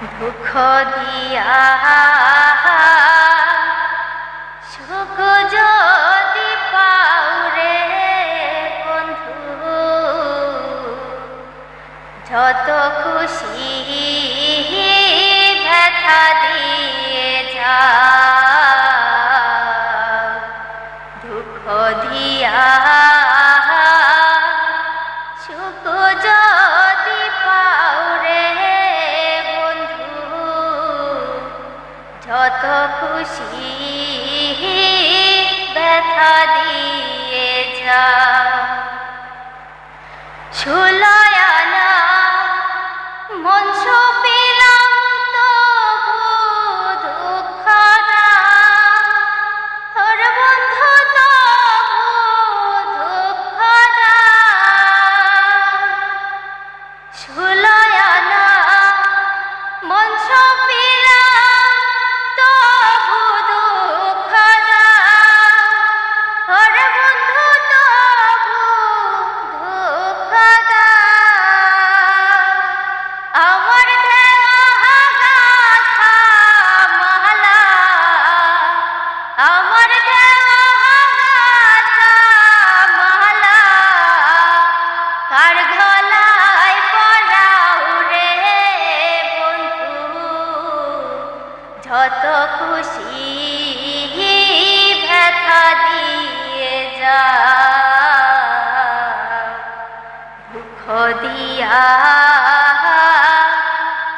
মুখ দিয়া আছো পিলা তো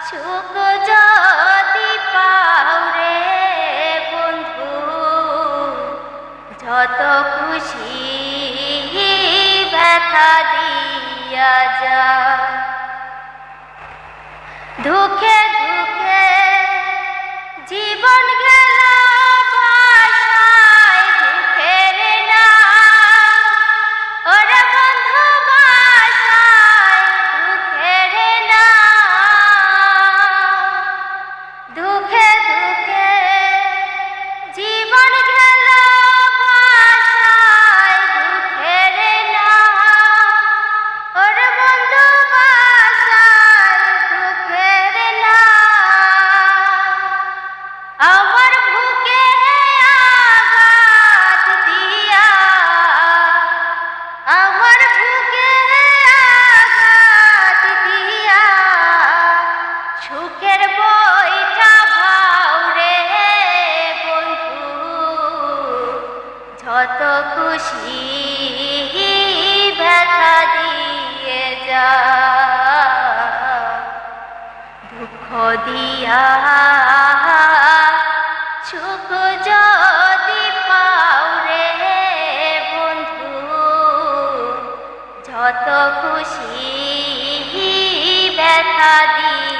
সুখ পাওরে বন্ধু যত খুশি দিয়া যা। বুকের বইটা ভাউরে বন্ধু। যত খুশি ব্যথা দিয়ে যা। দুঃখ দিয়া সুখ যদি পাউরে বন্ধু। যত খুশি ব্যথা দিয়ে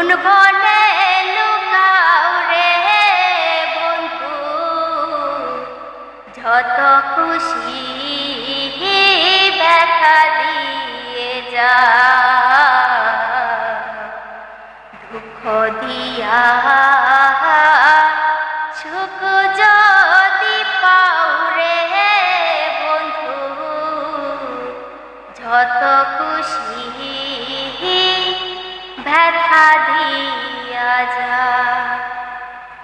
কোন বনে লুকাও রে বন্ধু। যত খুশি ব্যথা দিয়ে যা। দুঃখ দিয়া সুখ যদি পাও রে বন্ধু। যত খুশি भरा दिया जा।